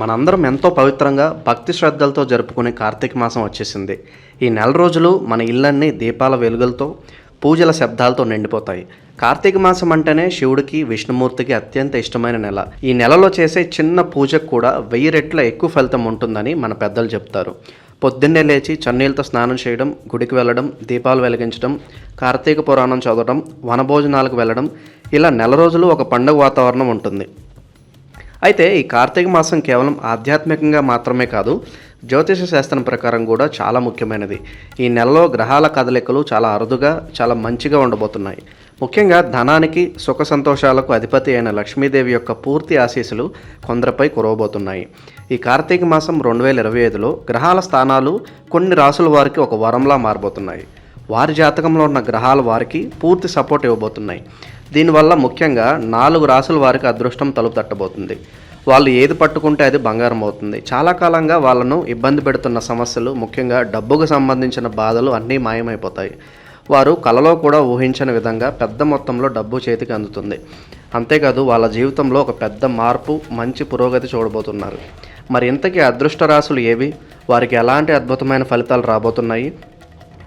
మనందరం ఎంతో పవిత్రంగా భక్తి శ్రద్ధలతో జరుపుకునే కార్తీక మాసం వచ్చేసింది. ఈ నెల రోజులు మన ఇళ్ళన్నీ దీపాల వెలుగులతో పూజల శబ్దాలతో నిండిపోతాయి. కార్తీక మాసం అంటేనే శివుడికి విష్ణుమూర్తికి అత్యంత ఇష్టమైన నెల. ఈ నెలలో చేసే చిన్న పూజకు కూడా వెయ్యి రెట్ల ఎక్కువ ఫలితం ఉంటుందని మన పెద్దలు చెప్తారు. పొద్దున్నే లేచి చన్నీళ్ళతో స్నానం చేయడం గుడికి వెళ్ళడం దీపాలు వెలిగించడం కార్తీక పురాణం చదవడం వనభోజనాలకు వెళ్ళడం ఇలా నెల రోజులు ఒక పండుగ వాతావరణం ఉంటుంది. అయితే ఈ కార్తీక మాసం కేవలం ఆధ్యాత్మికంగా మాత్రమే కాదు జ్యోతిష శాస్త్రం ప్రకారం కూడా చాలా ముఖ్యమైనది. ఈ నెలలో గ్రహాల కదలికలు చాలా అరుదుగా చాలా మంచిగా ఉండబోతున్నాయి. ముఖ్యంగా ధనానికి సుఖ సంతోషాలకు అధిపతి అయిన లక్ష్మీదేవి యొక్క పూర్తి ఆశీస్సులు కొందరిపై కురవబోతున్నాయి. ఈ కార్తీక మాసం రెండు వేల ఇరవై ఐదులో గ్రహాల స్థానాలు కొన్ని రాసుల వారికి ఒక వరంలా మారబోతున్నాయి. వారి జాతకంలో ఉన్న గ్రహాలు వారికి పూర్తి సపోర్ట్ ఇవ్వబోతున్నాయి. దీనివల్ల ముఖ్యంగా నాలుగు రాసుల వారికి అదృష్టం తలుపు తట్టబోతుంది వాళ్ళు ఏది పట్టుకుంటే అది బంగారం అవుతుంది. చాలా కాలంగా వాళ్ళను ఇబ్బంది పెడుతున్న సమస్యలు ముఖ్యంగా డబ్బుకు సంబంధించిన బాధలు అన్నీ మాయమైపోతాయి. వారు కలలో కూడా ఊహించని విధంగా పెద్ద మొత్తంలో డబ్బు చేతికి అందుతుంది. అంతేకాదు వాళ్ళ జీవితంలో ఒక పెద్ద మార్పు మంచి పురోగతి చూడబోతున్నారు. మరి ఇంతకీ అదృష్ట రాశులు ఏవి? వారికి ఎలాంటి అద్భుతమైన ఫలితాలు రాబోతున్నాయి?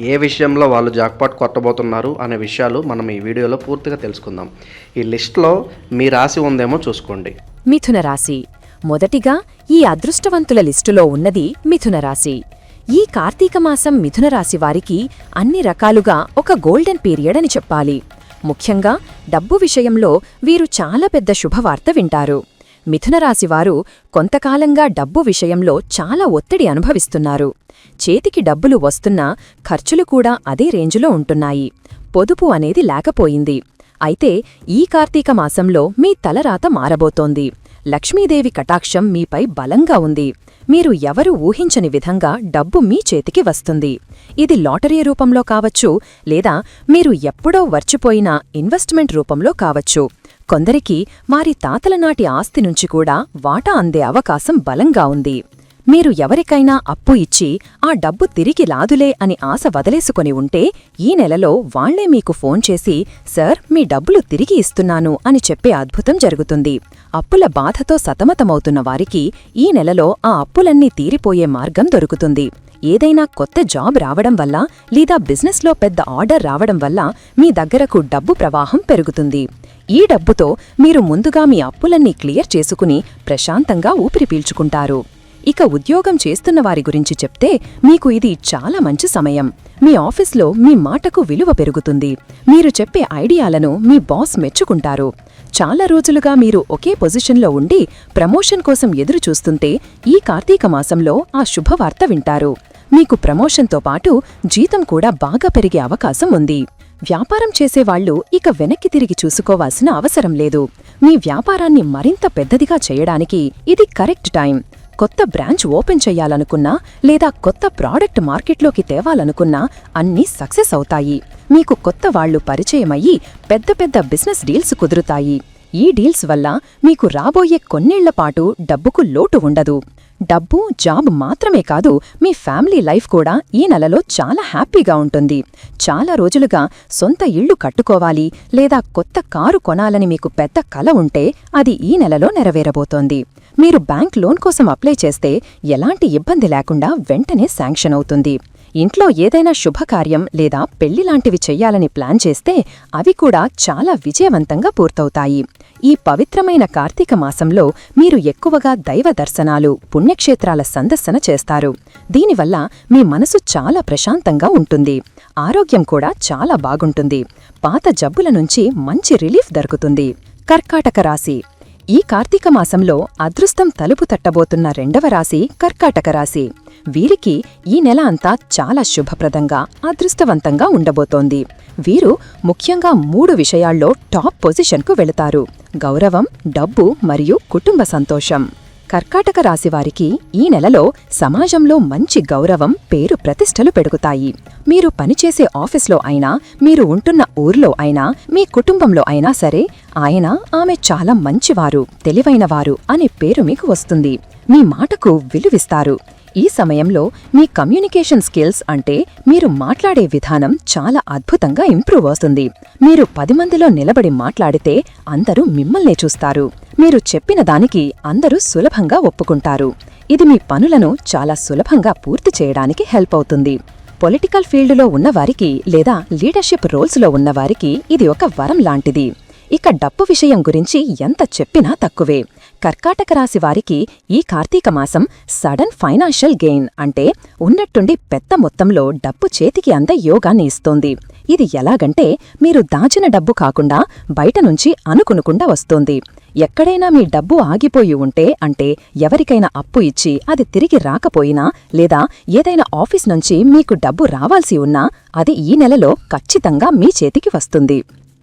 ఏ విషయంలో వాళ్ళు జాక్పాట్ కొట్టబోతున్నారు అనే విషయాలు మనం ఈ వీడియోలో పూర్తిగా తెలుసుకుందాం. ఈ లిస్ట్లో మీ రాశి ఉందేమో చూసుకోండి. మిథున రాశి. మొదటిగా ఈ అదృష్టవంతుల లిస్టులో ఉన్నది మిథున రాశి. ఈ కార్తీక మాసం మిథున రాశి వారికి అన్ని రకాలుగా ఒక గోల్డెన్ పీరియడ్ అని చెప్పాలి. ముఖ్యంగా డబ్బు విషయంలో వీరు చాలా పెద్ద శుభవార్త వింటారు. మిథునరాశివారు కొంతకాలంగా డబ్బు విషయంలో చాలా ఒత్తిడి అనుభవిస్తున్నారు. చేతికి డబ్బులు వస్తున్నా ఖర్చులు కూడా అదే రేంజులో ఉంటున్నాయి. పొదుపు అనేది లేకపోయింది. అయితే ఈ కార్తీక మాసంలో మీ తలరాత మారబోతోంది. లక్ష్మీదేవి కటాక్షం మీపై బలంగా ఉంది. మీరు ఎవరు ఊహించని విధంగా డబ్బు మీ చేతికి వస్తుంది. ఇది లాటరీ రూపంలో కావచ్చు లేదా మీరు ఎప్పుడో వర్చిపోయిన ఇన్వెస్ట్మెంట్ రూపంలో కావచ్చు. కొందరికి వారి తాతల నాటి ఆస్తి నుంచి కూడా వాటా అందే అవకాశం బలంగా ఉంది. మీరు ఎవరికైనా అప్పు ఇచ్చి ఆ డబ్బు తిరిగి లాదులే అని ఆశ వదిలేసుకొని ఉంటే ఈ నెలలో వాళ్ళే మీకు ఫోన్ చేసి సార్ మీ డబ్బులు తిరిగి ఇస్తున్నాను అని చెప్పే అద్భుతం జరుగుతుంది. అప్పుల బాధతో సతమతమవుతున్న వారికి ఈ నెలలో ఆ అప్పులన్నీ తీరిపోయే మార్గం దొరుకుతుంది. ఏదైనా కొత్త జాబ్ రావడం వల్ల లేదా బిజినెస్లో పెద్ద ఆర్డర్ రావడం వల్ల మీ దగ్గరకు డబ్బు ప్రవాహం పెరుగుతుంది. ఈ డబ్బుతో మీరు ముందుగా మీ అప్పులన్నీ క్లియర్ చేసుకుని ప్రశాంతంగా ఊపిరి పీల్చుకుంటారు. ఇక ఉద్యోగం చేస్తున్న వారి గురించి చెప్తే మీకు ఇది చాలా మంచి సమయం. మీ ఆఫీస్లో మీ మాటకు విలువ పెరుగుతుంది. మీరు చెప్పే ఐడియాలను మీ బాస్ మెచ్చుకుంటారు. చాలా రోజులుగా మీరు ఒకే పొజిషన్లో ఉండి ప్రమోషన్ కోసం ఎదురు చూస్తుంటే ఈ కార్తీక మాసంలో ఆ శుభవార్త వింటారు. మీకు ప్రమోషన్తో పాటు జీతం కూడా బాగా పెరిగే అవకాశం ఉంది. వ్యాపారం చేసేవాళ్ళు ఇక వెనక్కి తిరిగి చూసుకోవాల్సిన అవసరం లేదు. మీ వ్యాపారాన్ని మరింత పెద్దదిగా చేయడానికి ఇది కరెక్ట్ టైం. కొత్త బ్రాంచ్ ఓపెన్ చేయాలనుకున్నా లేదా కొత్త ప్రాడక్ట్ మార్కెట్లోకి తేవాలనుకున్నా అన్నీ సక్సెస్ అవుతాయి. మీకు కొత్త వాళ్ళు పరిచయమయ్యి పెద్ద పెద్ద బిజినెస్ డీల్స్ కుదురుతాయి. ఈ డీల్స్ వల్ల మీకు రాబోయే కొన్నేళ్ళపాటు డబ్బుకు లోటు ఉండదు. డబ్బు జాబ్ మాత్రమే కాదు మీ ఫ్యామిలీ లైఫ్ కూడా ఈ నెలలో చాలా హ్యాపీగా ఉంటుంది. చాలా రోజులుగా సొంత ఇళ్ళు కట్టుకోవాలి లేదా కొత్త కారు కొనాలని మీకు పెద్ద కల ఉంటే అది ఈ నెలలో నెరవేరబోతోంది. మీరు బ్యాంక్ లోన్ కోసం అప్లై చేస్తే ఎలాంటి ఇబ్బంది లేకుండా వెంటనే శాంక్షన్ అవుతుంది. ఇంట్లో ఏదైనా శుభకార్యం లేదా పెళ్ళిలాంటివి చెయ్యాలని ప్లాన్ చేస్తే అవి కూడా చాలా విజయవంతంగా పూర్తవుతాయి. ఈ పవిత్రమైన కార్తీక మాసంలో మీరు ఎక్కువగా దైవ దర్శనాలు పుణ్యక్షేత్రాల సందర్శన చేస్తారు. దీనివల్ల మీ మనసు చాలా ప్రశాంతంగా ఉంటుంది. ఆరోగ్యం కూడా చాలా బాగుంటుంది. పాత జబ్బుల నుంచి మంచి రిలీఫ్ దొరుకుతుంది. కర్కాటక రాశి ఈ కార్తీక మాసంలో అదృష్టం తలుపు తట్టబోతున్న రెండవ రాశి కర్కాటక రాశి. వీరికి ఈ నెల అంతా చాలా శుభప్రదంగా అదృష్టవంతంగా ఉండబోతోంది. వీరు ముఖ్యంగా మూడు విషయాల్లో టాప్ పొజిషన్కు వెళతారు. గౌరవం డబ్బు మరియు కుటుంబ సంతోషం. కర్కాటక రాశివారికి ఈ నెలలో సమాజంలో మంచి గౌరవం పేరు ప్రతిష్టలు పెరుగుతాయి. మీరు పనిచేసే ఆఫీస్లో అయినా మీరు ఉంటున్న ఊర్లో అయినా మీ కుటుంబంలో అయినా సరే ఆయన ఆమె చాలా మంచివారు తెలివైనవారు అనే పేరు మీకు వస్తుంది. మీ మాటకు విలువిస్తారు. ఈ సమయంలో మీ కమ్యూనికేషన్ స్కిల్స్ అంటే మీరు మాట్లాడే విధానం చాలా అద్భుతంగా ఇంప్రూవ్ అవుతుంది. మీరు పది మందిలో నిలబడి మాట్లాడితే అందరూ మిమ్మల్నే చూస్తారు. మీరు చెప్పిన దానికి అందరూ సులభంగా ఒప్పుకుంటారు. ఇది మీ పనులను చాలా సులభంగా పూర్తి చేయడానికి హెల్ప్ అవుతుంది. పొలిటికల్ ఫీల్డ్లో ఉన్నవారికి లేదా లీడర్షిప్ రోల్స్లో ఉన్నవారికి ఇది ఒక వరం లాంటిది. ఇక డప్పు విషయం గురించి ఎంత చెప్పినా తక్కువే. కర్కాటక రాశి వారికి ఈ కార్తీక మాసం సడన్ ఫైనాన్షియల్ గెయిన్ అంటే ఉన్నట్టుండి పెద్ద మొత్తంలో డబ్బు చేతికి అంద యోగాన్ని ఇస్తోంది. ఇది ఎలాగంటే మీరు దాచిన డబ్బు కాకుండా బయట నుంచి అనుకునుకుండా వస్తోంది. ఎక్కడైనా మీ డబ్బు ఆగిపోయి ఉంటే అంటే ఎవరికైనా అప్పు ఇచ్చి అది తిరిగి రాకపోయినా లేదా ఏదైనా ఆఫీస్ నుంచి మీకు డబ్బు రావాల్సి ఉన్నా అది ఈ నెలలో ఖచ్చితంగా మీ చేతికి వస్తుంది.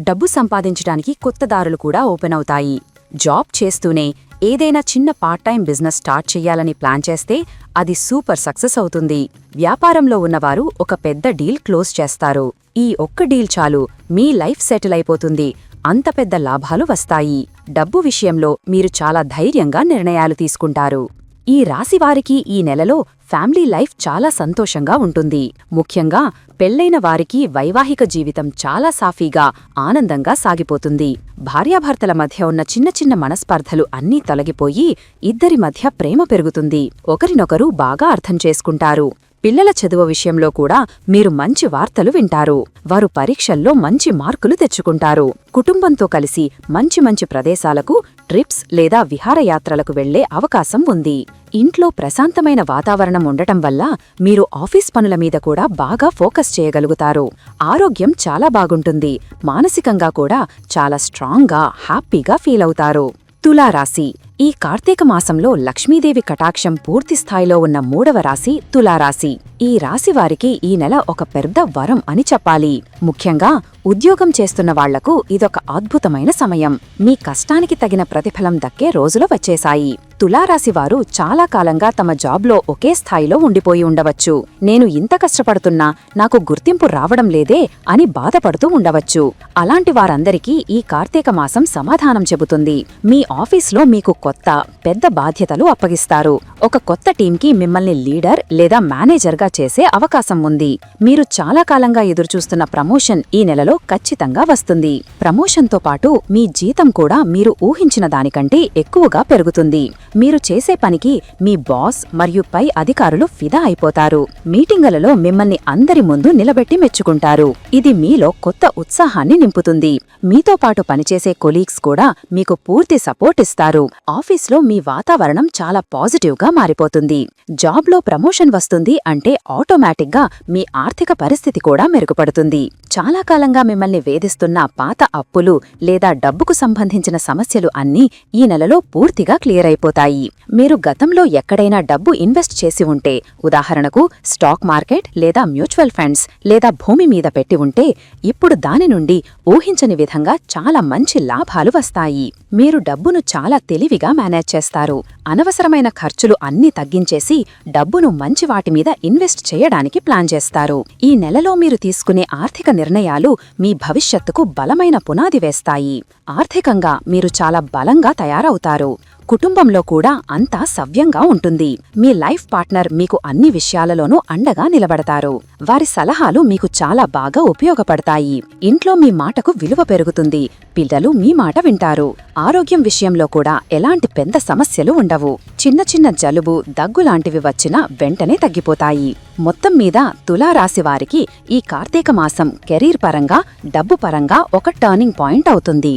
డబ్బు సంపాదించడానికి కొత్త దారులు కూడా ఓపెన్ అవుతాయి. జాబ్ చేస్తూనే ఏదైనా చిన్న పార్ట్ టైం బిజినెస్ స్టార్ట్ చెయ్యాలని ప్లాన్ చేస్తే అది సూపర్ సక్సెస్ అవుతుంది. వ్యాపారంలో ఉన్నవారు ఒక పెద్ద డీల్ క్లోజ్ చేస్తారు. ఈ ఒక్క డీల్ చాలు మీ లైఫ్ సెటిల్ అయిపోతుంది. అంత పెద్ద లాభాలు వస్తాయి. డబ్బు విషయంలో మీరు చాలా ధైర్యంగా నిర్ణయాలు తీసుకుంటారు. ఈ రాశివారికి ఈ నెలలో ఫ్యామిలీ లైఫ్ చాలా సంతోషంగా ఉంటుంది. ముఖ్యంగా పెళ్ళైన వారికి వైవాహిక జీవితం చాలా సాఫీగా ఆనందంగా సాగిపోతుంది. భార్యాభర్తల మధ్య ఉన్న చిన్న చిన్న మనస్పర్ధలు అన్నీ తొలగిపోయి ఇద్దరి మధ్య ప్రేమ పెరుగుతుంది. ఒకరినొకరు బాగా అర్థం చేసుకుంటారు. పిల్లల చదువు విషయంలో కూడా మీరు మంచి వార్తలు వింటారు. వారు పరీక్షల్లో మంచి మార్కులు తెచ్చుకుంటారు. కుటుంబంతో కలిసి మంచి మంచి ప్రదేశాలకు ట్రిప్స్ లేదా విహారయాత్రలకు వెళ్ళే అవకాశం ఉంది. ఇంట్లో ప్రశాంతమైన వాతావరణం ఉండటం వల్ల మీరు ఆఫీస్ పనుల మీద కూడా బాగా ఫోకస్ చేయగలుగుతారు. ఆరోగ్యం చాలా బాగుంటుంది. మానసికంగా కూడా చాలా స్ట్రాంగ్గా హ్యాపీగా ఫీల్ అవుతారు. తులారాశి ఈ కార్తీక మాసంలో లక్ష్మీదేవి కటాక్షం పూర్తి స్థాయిలో ఉన్న మూడవ రాశి తులారాశి. ఈ రాశి వారికి ఈ నెల ఒక పెద్ద వరం అని చెప్పాలి. ముఖ్యంగా ఉద్యోగం చేస్తున్న వాళ్ళకు ఇదొక అద్భుతమైన సమయం. మీ కష్టానికి తగిన ప్రతిఫలం దక్కే రోజులు వచ్చేశాయి. తులారాశి వారు చాలా కాలంగా తమ జాబ్లో ఒకే స్థాయిలో ఉండిపోయి ఉండవచ్చు. నేను ఇంత కష్టపడుతున్నా నాకు గుర్తింపు రావడం లేదే అని బాధపడుతూ ఉండవచ్చు. అలాంటి వారందరికీ ఈ కార్తీక మాసం సమాధానం చెబుతుంది. మీ ఆఫీస్లో మీకు కొత్త పెద్ద బాధ్యతలు అప్పగిస్తారు. ఒక కొత్త టీంకి మిమ్మల్ని లీడర్ లేదా మేనేజర్గా చేసే అవకాశం ఉంది. మీరు చాలా కాలంగా ఎదురుచూస్తున్న ప్రమోషన్ ఈ నెలలో ఖచ్చితంగా వస్తుంది. ప్రమోషన్తో పాటు మీ జీతం కూడా మీరు ఊహించిన దానికంటే ఎక్కువగా పెరుగుతుంది. మీరు చేసే పనికి మీ బాస్ మరియు పై అధికారులు ఫిదా అయిపోతారు. మీటింగులలో మిమ్మల్ని అందరి ముందు నిలబెట్టి మెచ్చుకుంటారు. ఇది మీలో కొత్త ఉత్సాహాన్ని నింపుతుంది. మీతో పాటు పనిచేసే కొలీగ్స్ కూడా మీకు పూర్తి సపోర్ట్ ఇస్తారు. ఆఫీస్లో మీ వాతావరణం చాలా పాజిటివ్గా మారిపోతుంది. జాబ్లో ప్రమోషన్ వస్తుంది అంటే ఆటోమేటిక్గా మీ ఆర్థిక పరిస్థితి కూడా మెరుగుపడుతుంది. చాలా కాలంగా మిమ్మల్ని వేధిస్తున్న పాత అప్పులు లేదా డబ్బుకు సంబంధించిన సమస్యలు అన్నీ ఈ నెలలో పూర్తిగా క్లియర్ అయిపోతాయి. మీరు గతంలో ఎక్కడైనా డబ్బు ఇన్వెస్ట్ చేసి ఉంటే ఉదాహరణకు స్టాక్ మార్కెట్ లేదా మ్యూచువల్ ఫండ్స్ లేదా భూమి మీద పెట్టి ఉంటే ఇప్పుడు దాని నుండి ఊహించని విధంగా చాలా మంచి లాభాలు వస్తాయి. మీరు డబ్బును చాలా తెలివిగా మేనేజ్ చేస్తారు. అనవసరమైన ఖర్చులు అన్నీ తగ్గించేసి డబ్బును మంచి వాటి మీద ఇన్వెస్ట్ చేయడానికి ప్లాన్ చేస్తారు. ఈ నెలలో మీరు తీసుకునే ఆర్థిక నిర్ణయాలు మీ భవిష్యత్తుకు బలమైన పునాది వేస్తాయి. ఆర్థికంగా మీరు చాలా బలంగా తయారవుతారు. కుటుంబంలో కూడా అంతా సవ్యంగా ఉంటుంది. మీ లైఫ్ పార్ట్నర్ మీకు అన్ని విషయాలలోనూ అండగా నిలబడతారు. వారి సలహాలు మీకు చాలా బాగా ఉపయోగపడతాయి. ఇంట్లో మీ మాటకు విలువ పెరుగుతుంది. పిల్లలు మీ మాట వింటారు. ఆరోగ్యం విషయంలో కూడా ఎలాంటి పెద్ద సమస్యలు ఉండవు. చిన్న చిన్న జలుబు దగ్గు లాంటివి వచ్చినా వెంటనే తగ్గిపోతాయి. మొత్తం మీద తులారాశి వారికి ఈ కార్తీక మాసం కెరీర్ పరంగా డబ్బు పరంగా ఒక టర్నింగ్ పాయింట్ అవుతుంది.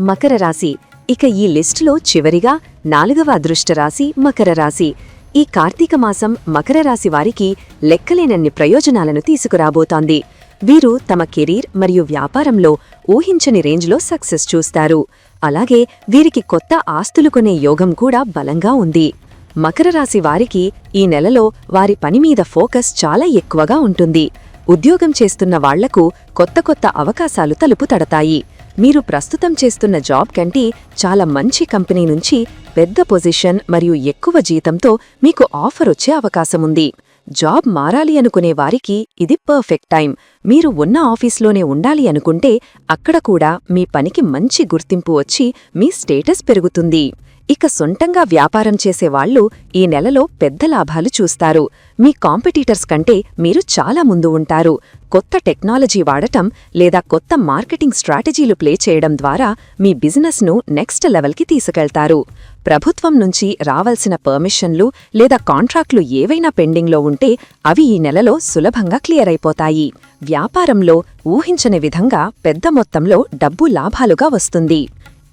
మకర రాశి ఇక ఈ లిస్టులో చివరిగా నాలుగవ అదృష్టరాశి మకర రాశి. ఈ కార్తీక మాసం మకర రాశి వారికి లెక్కలేనన్ని ప్రయోజనాలను తీసుకురాబోతోంది. వీరు తమ కెరీర్ మరియు వ్యాపారంలో ఊహించని రేంజ్లో సక్సెస్ చూస్తారు. అలాగే వీరికి కొత్త ఆస్తులు కొనే యోగం కూడా బలంగా ఉంది. మకర రాశి వారికి ఈ నెలలో వారి పని మీద ఫోకస్ చాలా ఎక్కువగా ఉంటుంది. ఉద్యోగం చేస్తున్న వాళ్ళకు కొత్త కొత్త అవకాశాలు తలుపు తడతాయి. మీరు ప్రస్తుతం చేస్తున్న జాబ్ కంటే చాలా మంచి కంపెనీ నుంచి పెద్ద పొజిషన్ మరియు ఎక్కువ జీతంతో మీకు ఆఫర్ వచ్చే అవకాశముంది జాబ్ మారాలి అనుకునే వారికి ఇది పర్ఫెక్ట్ టైం మీరు ఉన్న ఆఫీస్లోనే ఉండాలి అనుకుంటే అక్కడ కూడా మీ పనికి మంచి గుర్తింపు వచ్చి మీ స్టేటస్ పెరుగుతుంది. ఇక సొంతంగా వ్యాపారం చేసేవాళ్ళు ఈ నెలలో పెద్ద లాభాలు చూస్తారు. మీ కాంపిటీటర్స్ కంటే మీరు చాలా ముందు ఉంటారు. కొత్త టెక్నాలజీ వాడటం లేదా కొత్త మార్కెటింగ్ స్ట్రాటజీలు ప్లే చేయడం ద్వారా మీ బిజినెస్ను నెక్స్ట్ లెవెల్కి తీసుకెళ్తారు. ప్రభుత్వం నుంచి రావాల్సిన పర్మిషన్లు లేదా కాంట్రాక్ట్లు ఏవైనా పెండింగ్లో ఉంటే అవి ఈ నెలలో సులభంగా క్లియర్ అయిపోతాయి. వ్యాపారంలో ఊహించని విధంగా పెద్ద మొత్తంలో డబ్బు లాభాలుగా వస్తుంది.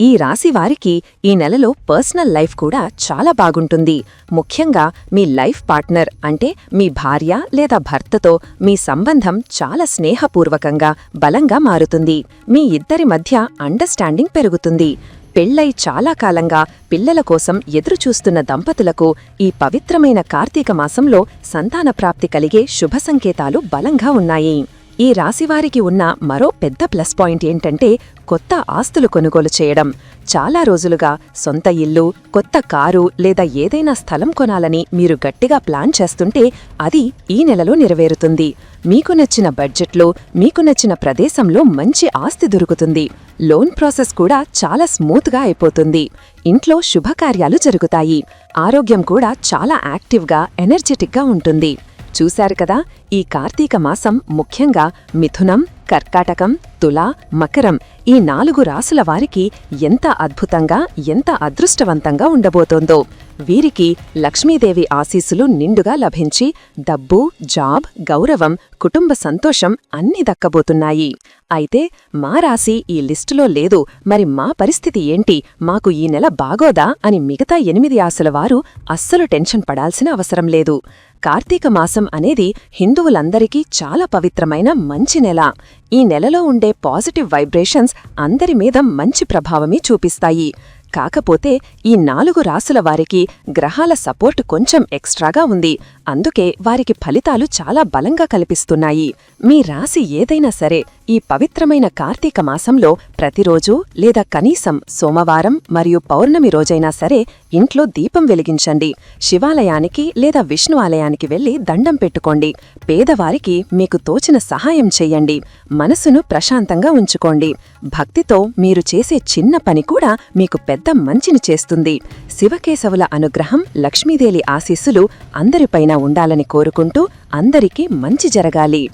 ఈ రాశి వారికి ఈ నెలలో పర్సనల్ లైఫ్ కూడా చాలా బాగుంటుంది. ముఖ్యంగా మీ లైఫ్ పార్ట్నర్ అంటే మీ భార్య లేదా భర్తతో మీ సంబంధం చాలా స్నేహపూర్వకంగా బలంగా మారుతుంది. మీ ఇద్దరి మధ్య అండర్స్టాండింగ్ పెరుగుతుంది. పెళ్ళై చాలా కాలంగా పిల్లల కోసం ఎదురుచూస్తున్న దంపతులకు ఈ పవిత్రమైన కార్తీక మాసంలో సంతాన ప్రాప్తి కలిగే శుభ సంకేతాలు బలంగా ఉన్నాయి. ఈ రాశివారికి ఉన్న మరో పెద్ద ప్లస్ పాయింట్ ఏంటంటే కొత్త ఆస్తులు కొనుగోలు చేయడం. చాలా రోజులుగా సొంత ఇల్లు కొత్త కారు లేదా ఏదైనా స్థలం కొనాలని మీరు గట్టిగా ప్లాన్ చేస్తుంటే అది ఈ నెలలో నెరవేరుతుంది. మీకు నచ్చిన బడ్జెట్లో మీకు నచ్చిన ప్రదేశంలో మంచి ఆస్తి దొరుకుతుంది. లోన్ ప్రాసెస్ కూడా చాలా స్మూత్గా అయిపోతుంది. ఇంట్లో శుభకార్యాలు జరుగుతాయి. ఆరోగ్యం కూడా చాలా యాక్టివ్గా ఎనర్జెటిక్గా ఉంటుంది. చూశారు కదా ఈ కార్తీక మాసం ముఖ్యంగా మిథునం కర్కాటకం తుల మకరం ఈ నాలుగు రాసుల వారికి ఎంత అద్భుతంగా ఎంత అదృష్టవంతంగా ఉండబోతోందో. వీరికి లక్ష్మీదేవి ఆశీస్సులు నిండుగా లభించి డబ్బు జాబ్ గౌరవం కుటుంబ సంతోషం అన్ని దక్కబోతున్నాయి. అయితే మా రాశి ఈ లిస్టులో లేదు. మరి మా పరిస్థితి ఏంటి? మాకు ఈ నెల బాగోదా అని మిగతా ఎనిమిది ఆశల వారు అస్సలు టెన్షన్ పడాల్సిన అవసరం లేదు. కార్తీక మాసం అనేది హిందువులందరికీ చాలా పవిత్రమైన మంచి నెల. ఈ నెలలో ఉండే పాజిటివ్ వైబ్రేషన్స్ అందరి మీద మంచి ప్రభావమే చూపిస్తాయి. కాకపోతే ఈ నాలుగు రాసుల వారికి గ్రహాల సపోర్ట్ కొంచెం ఎక్స్ట్రాగా ఉంది. అందుకే వారికి ఫలితాలు చాలా బలంగా కల్పిస్తున్నాయి. మీ రాశి ఏదైనా సరే ఈ పవిత్రమైన కార్తీక మాసంలో ప్రతిరోజూ లేదా కనీసం సోమవారం మరియు పౌర్ణమి రోజైనా సరే ఇంట్లో దీపం వెలిగించండి. శివాలయానికి లేదా విష్ణు ఆలయానికి వెళ్ళి దండం పెట్టుకోండి. పేదవారికి మీకు తోచిన సహాయం చెయ్యండి మనసును ప్రశాంతంగా ఉంచుకోండి. భక్తితో మీరు చేసే చిన్న పని కూడా మీకు పెద్ద మంచిని చేస్తుంది. శివకేశవుల అనుగ్రహం లక్ష్మీదేవి ఆశీస్సులు అందరిపైన ఉండాలని కోరుకుంటూ అందరికీ మంచి జరగాలి.